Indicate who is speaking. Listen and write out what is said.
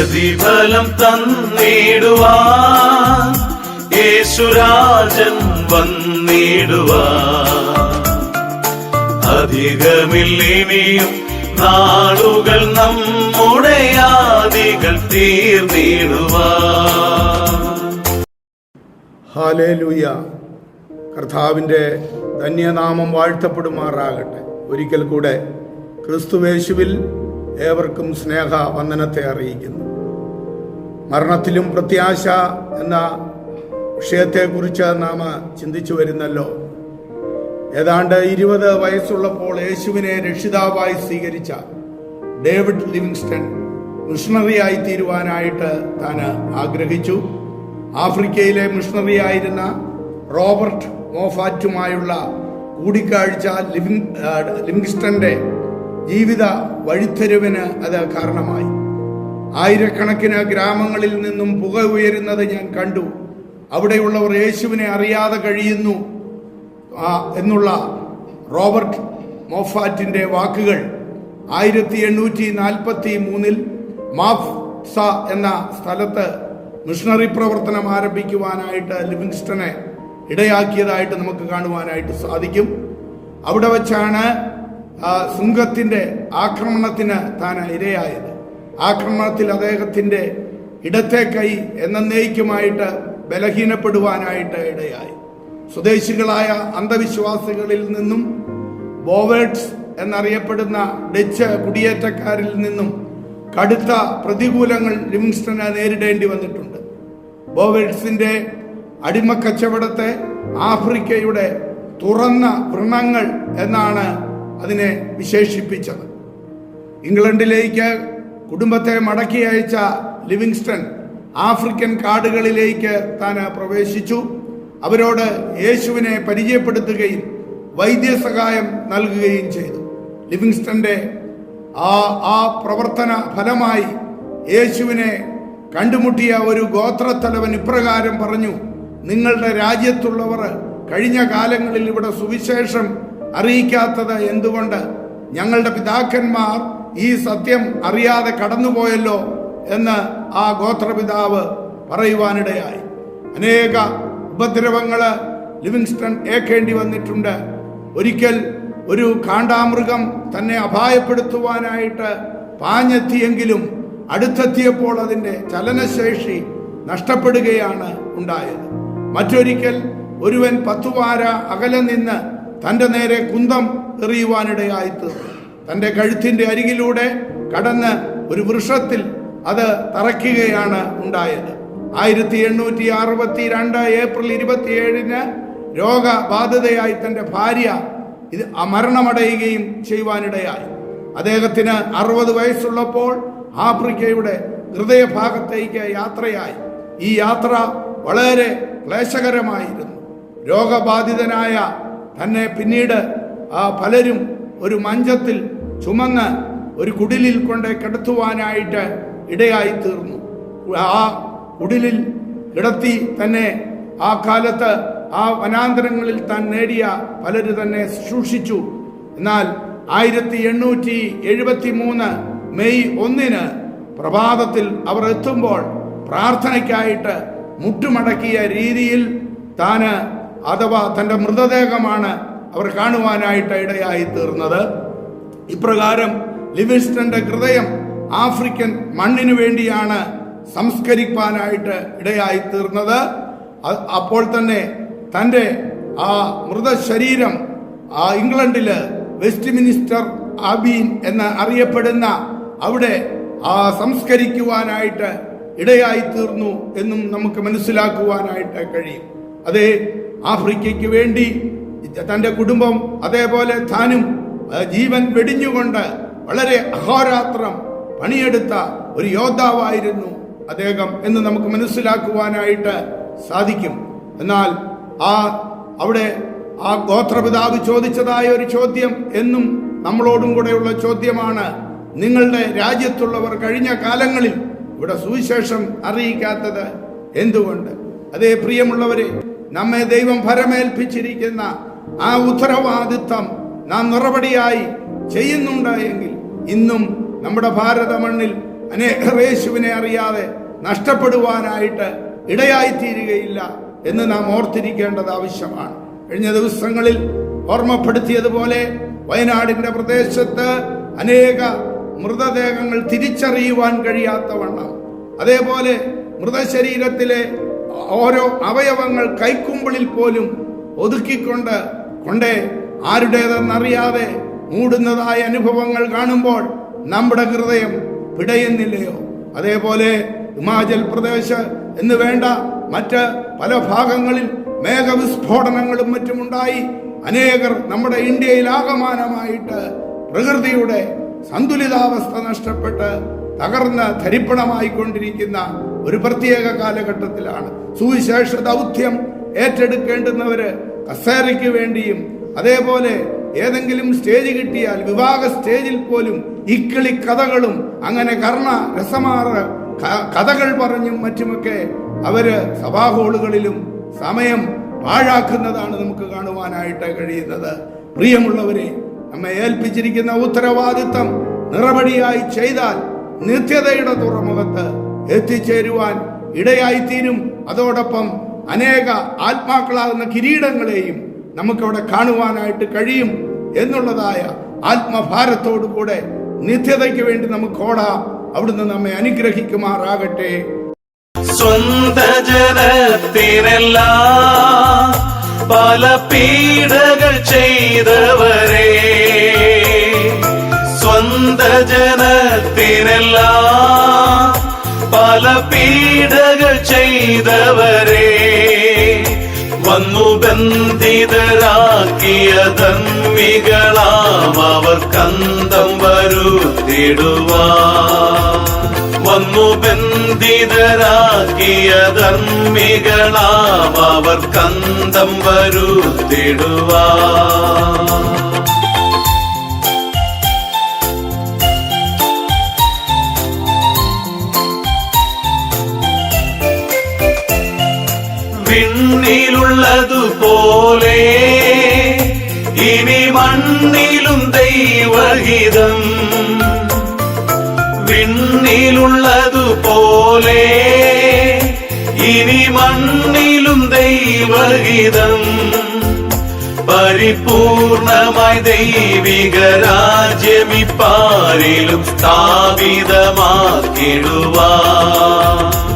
Speaker 1: പ്രതിഫലം തന്നിടുവാൻ യേശുരാജൻ വന്നിടുവാൻ. അധികമില്ലിനിയും നാളുകൾ നമ്മുടെ ആദികൾ തീർന്നിടുവാ
Speaker 2: ഹാലേലൂയ കർത്താവിന്റെ ധന്യനാമം വാഴ്ത്തപ്പെടുമാറാകട്ടെ. ഒരിക്കൽ കൂടെ ക്രിസ്തുവേശുവിൽ ഏവർക്കും സ്നേഹ വന്ദനത്തെ അറിയിക്കുന്നു. മരണത്തിലും പ്രത്യാശ എന്ന വിഷയത്തെക്കുറിച്ച് നാം ചിന്തിച്ചു വരുന്നല്ലോ. ഏതാണ്ട് ഇരുപത് വയസ്സുള്ളപ്പോൾ യേശുവിനെ രക്ഷിതാവായി സ്വീകരിച്ച ഡേവിഡ് ലിവിങ്സ്റ്റൺ മിഷണറിയായി തീരുവാനായിട്ട് താൻ ആഗ്രഹിച്ചു. ആഫ്രിക്കയിലെ മിഷണറി ആയിരുന്ന റോബർട്ട് മോഫാറ്റുമായുള്ള കൂടിക്കാഴ്ച ലിവിങ് ലിവിങ്സ്റ്റന്റെ ജീവിത വഴിത്തെരുവിന് അത് കാരണമായി. ആയിരക്കണക്കിന് ഗ്രാമങ്ങളിൽ നിന്നും പുക ഉയരുന്നത് ഞാൻ കണ്ടു. അവിടെയുള്ളവർ യേശുവിനെ അറിയാതെ കഴിയുന്നു. എന്നുള്ള റോബർട്ട് മോഫാറ്റിന്റെ വാക്കുകൾ ആയിരത്തി എണ്ണൂറ്റി നാൽപ്പത്തി മൂന്നിൽ മാഫ്സ എന്ന സ്ഥലത്ത് മിഷണറി പ്രവർത്തനം ആരംഭിക്കുവാനായിട്ട് ലിവിങ്സ്റ്റനെ ഇടയാക്കിയതായിട്ട് നമുക്ക് കാണുവാനായിട്ട് സാധിക്കും. അവിടെ വച്ചാണ് ആ, സുംഗത്തിന്റെ ആക്രമണത്തിന് താൻ ഇരയായത്. ആക്രമണത്തിൽ അദ്ദേഹത്തിന്റെ ഇടത്തെ കൈ എന്നേക്കുമായിട്ട് ബലഹീനപ്പെടുവാനായിട്ട് ഇടയായി. സ്വദേശികളായ അന്ധവിശ്വാസികളിൽ നിന്നും ബോവേർട്സ് എന്നറിയപ്പെടുന്ന ഡച്ച് കുടിയേറ്റക്കാരിൽ നിന്നും കടുത്ത പ്രതികൂലങ്ങൾ ലിവിങ്സ്റ്റണ് നേരിടേണ്ടി വന്നിട്ടുണ്ട്. ബോവേർഡ്സിന്റെ അടിമക്കച്ചവടത്തെ ആഫ്രിക്കയുടെ തുറന്ന വൃണങ്ങൾ എന്നാണ് അതിനെ വിശേഷിപ്പിച്ചത്. ഇംഗ്ലണ്ടിലേക്ക് കുടുംബത്തെ മടക്കി അയച്ച ലിവിങ്സ്റ്റൺ ആഫ്രിക്കൻ കാടുകളിലേക്ക് താൻ പ്രവേശിച്ചു. അവരോട് യേശുവിനെ പരിചയപ്പെടുത്തുകയും വൈദ്യസഹായം നൽകുകയും ചെയ്തു. ലിവിങ്സ്റ്റന്റെ ആ ആ പ്രവർത്തന ഫലമായി യേശുവിനെ കണ്ടുമുട്ടിയ ഒരു ഗോത്രത്തലവൻ ഇപ്രകാരം പറഞ്ഞു നിങ്ങളുടെ രാജ്യത്തുള്ളവർ കഴിഞ്ഞ കാലങ്ങളിൽ ഇവിടെ സുവിശേഷം അറിയിക്കാത്തത് എന്തുകൊണ്ട്? ഞങ്ങളുടെ പിതാക്കന്മാർ ഈ സത്യം അറിയാതെ കടന്നുപോയല്ലോ എന്ന് ആ ഗോത്രപിതാവ് പറയുവാനിടയായി. അനേക ഉപദ്രവങ്ങൾ ലിവിങ്സ്റ്റൺ ഏക്കേണ്ടി വന്നിട്ടുണ്ട്. ഒരിക്കൽ ഒരു കാണ്ടാമൃഗം തന്നെ അപായപ്പെടുത്തുവാനായിട്ട് പാഞ്ഞെത്തിയെങ്കിലും അടുത്തെത്തിയപ്പോൾ അതിന്റെ ചലനശേഷി നഷ്ടപ്പെടുകയാണ് ഉണ്ടായത്. മറ്റൊരിക്കൽ ഒരുവൻ പത്തുവാര അകലെ നിന്ന് തന്റെ നേരെ കുന്തം എറിയുവാനിടയായി തീർന്നു. തന്റെ കഴുത്തിന്റെ അരികിലൂടെ കടന്ന് ഒരു വൃക്ഷത്തിൽ അത് തറയ്ക്കുകയാണ് ഉണ്ടായത്. ആയിരത്തി എണ്ണൂറ്റി അറുപത്തി രണ്ട് ഏപ്രിൽ ഇരുപത്തിയേഴിന് രോഗബാധിതയായി തന്റെ ഭാര്യ ഇത് മരണമടയുകയും ചെയ്യുവാനിടയായി. അദ്ദേഹത്തിന് അറുപത് വയസ്സുള്ളപ്പോൾ ആഫ്രിക്കയുടെ ഹൃദയഭാഗത്തേക്ക് യാത്രയായി. ഈ യാത്ര വളരെ ക്ലേശകരമായിരുന്നു. രോഗബാധിതനായ തന്നെ പിന്നീട് പലരും ഒരു മഞ്ചത്തിൽ ചുമന്ന് ഒരു കുടിലിൽ കൊണ്ട് കിടത്തുവാനായിട്ട് ഇടയായി തീർന്നു. ആ കുടിലിൽ കിടത്തി തന്നെ ആ കാലത്ത് ആ വനാന്തരങ്ങളിൽ താൻ നേടിയ പലര് തന്നെ ശുശ്രൂഷിച്ചു. എന്നാൽ ആയിരത്തി എണ്ണൂറ്റി എഴുപത്തി മൂന്ന് മെയ് ഒന്നിന് പ്രഭാതത്തിൽ അവർ എത്തുമ്പോൾ പ്രാർത്ഥനയ്ക്കായിട്ട് മുട്ടുമടക്കിയ രീതിയിൽ താന് അഥവാ തന്റെ മൃതദേഹമാണ് അവർ കാണുവാനായിട്ട് ഇടയായി തീർന്നത്. ഇപ്രകാരം ലിവിങ്സ്റ്റന്റെ ഹൃദയം ആഫ്രിക്കൻ മണ്ണിനു വേണ്ടിയാണ് സംസ്കരിക്കാനായിട്ട് ഇടയായി തീർന്നത് അപ്പോൾ തന്നെ തന്റെ ആ മൃതശരീരം ആ ഇംഗ്ലണ്ടിൽ വെസ്റ്റ് മിനിസ്റ്റർ അബീൻ എന്ന് അറിയപ്പെടുന്ന അവിടെ ആ സംസ്കരിക്കുവാനായിട്ട് ഇടയായി തീർന്നു എന്നും നമുക്ക് മനസ്സിലാക്കുവാനായിട്ട് കഴിയും. അതേ ആഫ്രിക്കയ്ക്ക് വേണ്ടി തന്റെ കുടുംബം അതേപോലെ താനും ജീവൻ വെടിഞ്ഞുകൊണ്ട് വളരെ അഹോരാത്രം പണിയെടുത്ത ഒരു യോദ്ധാവായിരുന്നു അദ്ദേഹം എന്ന് നമുക്ക് മനസ്സിലാക്കുവാനായിട്ട് സാധിക്കും. എന്നാൽ ആ അവിടെ ആ ഗോത്രപിതാവ് ചോദിച്ചതായ ഒരു ചോദ്യം എന്നും നമ്മളോടും കൂടെയുള്ള ചോദ്യമാണ്. നിങ്ങളുടെ രാജ്യത്തുള്ളവർ കഴിഞ്ഞ കാലങ്ങളിൽ ഇവിടെ സുവിശേഷം അറിയിക്കാത്തത് എന്തുകൊണ്ട്? അതേ പ്രിയമുള്ളവരെ നമ്മെ ദൈവം ഭരമേൽപ്പിച്ചിരിക്കുന്ന ആ ഉത്തരവാദിത്വം നാം നിറപടിയായി ചെയ്യുന്നുണ്ട് എങ്കിൽ ഇന്നും നമ്മുടെ ഭാരത മണ്ണിൽ അനേക യേശുവിനെ അറിയാതെ നഷ്ടപ്പെടുവാനായിട്ട് ഇടയായിത്തീരുകയില്ല എന്ന് നാം ഓർത്തിരിക്കേണ്ടത് ആവശ്യമാണ്. കഴിഞ്ഞ ദിവസങ്ങളിൽ ഓർമ്മപ്പെടുത്തിയതുപോലെ വയനാടിന്റെ പ്രദേശത്ത് അനേക മൃതദേഹങ്ങൾ തിരിച്ചറിയുവാൻ കഴിയാത്തവണ്ണം അതേപോലെ മൃതശരീരത്തിലെ ഓരോ അവയവങ്ങൾ കൈക്കുമ്പിളിൽ പോലും ഒതുക്കിക്കൊണ്ട് കൊണ്ടേ ആരുടേതെന്നറിയാതെ മൂടുന്നതായ അനുഭവങ്ങൾ കാണുമ്പോൾ നമ്മുടെ ഹൃദയം പിടയുന്നില്ലയോ? അതേപോലെ ഹിമാചൽ പ്രദേശ് എന്ന് വേണ്ട മറ്റ് പല ഭാഗങ്ങളിൽ മേഘവിസ്ഫോടനങ്ങളും മറ്റുമുണ്ടായി. അനേകർ നമ്മുടെ ഇന്ത്യയിൽ ആകമാനമായിട്ട് പ്രകൃതിയുടെ സന്തുലിതാവസ്ഥ നഷ്ടപ്പെട്ട് തകർന്ന് ധരിപ്പണമായിക്കൊണ്ടിരിക്കുന്ന ഒരു പ്രത്യേക കാലഘട്ടത്തിലാണ്. സുവിശേഷ ദൗത്യം ഏറ്റെടുക്കേണ്ടുന്നവര് കസേരയ്ക്ക് വേണ്ടിയും അതേപോലെ ഏതെങ്കിലും സ്റ്റേജ് കിട്ടിയാൽ വിവാഹ സ്റ്റേജിൽ പോലും ഇക്കിളി കഥകളും അങ്ങനെ കർണ രസമാർ കഥകൾ പറഞ്ഞും മറ്റുമൊക്കെ അവർ സഭാഹോളുകളിലും സമയം പാഴാക്കുന്നതാണ് നമുക്ക് കാണുവാനായിട്ട് കഴിയുന്നത്. പ്രിയമുള്ളവരെ നമ്മെ ഏൽപ്പിച്ചിരിക്കുന്ന ഉത്തരവാദിത്തം നിറപടിയായി ചെയ്താൽ നിത്യതയുടെ തുറമുഖത്ത് എത്തിച്ചേരുവാൻ ഇടയായിത്തീരും. അതോടൊപ്പം അനേക ആത്മാക്കളാകുന്ന കിരീടങ്ങളെയും നമുക്കവിടെ കാണുവാനായിട്ട് കഴിയും എന്നുള്ളതായ ആത്മഭാരത്തോടുകൂടെ നിത്യതയ്ക്ക് വേണ്ടി നമുക്ക് ഓടാം. അവിടുന്ന് നമ്മെ അനുഗ്രഹിക്കുമാറാകട്ടെ.
Speaker 1: ജനത്തിനെല്ലാം പല പീഡകൾ ചെയ്തവരെ. സ്വന്ത പല പീഡകൾ ചെയ്തവരെ. വന്നു ബന്ധിതരാക്കിയ ധർമ്മികളാം അവർ കന്തം വരുത്തിടുവാ വന്നു ബന്ധിതരാക്കിയ അവർ കന്തം വരുത്തിടുവാ விண்ணிலுள்ளது போலே இனி மண்ணிலும் தெய்வகிதம். விண்ணிலுள்ளது போலே இனி மண்ணிலும் தெய்வகிதம். பரிபூர்ணமாய் தெய்வீக ராஜ்யமிப்பாரிலும் ஸ்தாபிதமாக்கிடுவார்.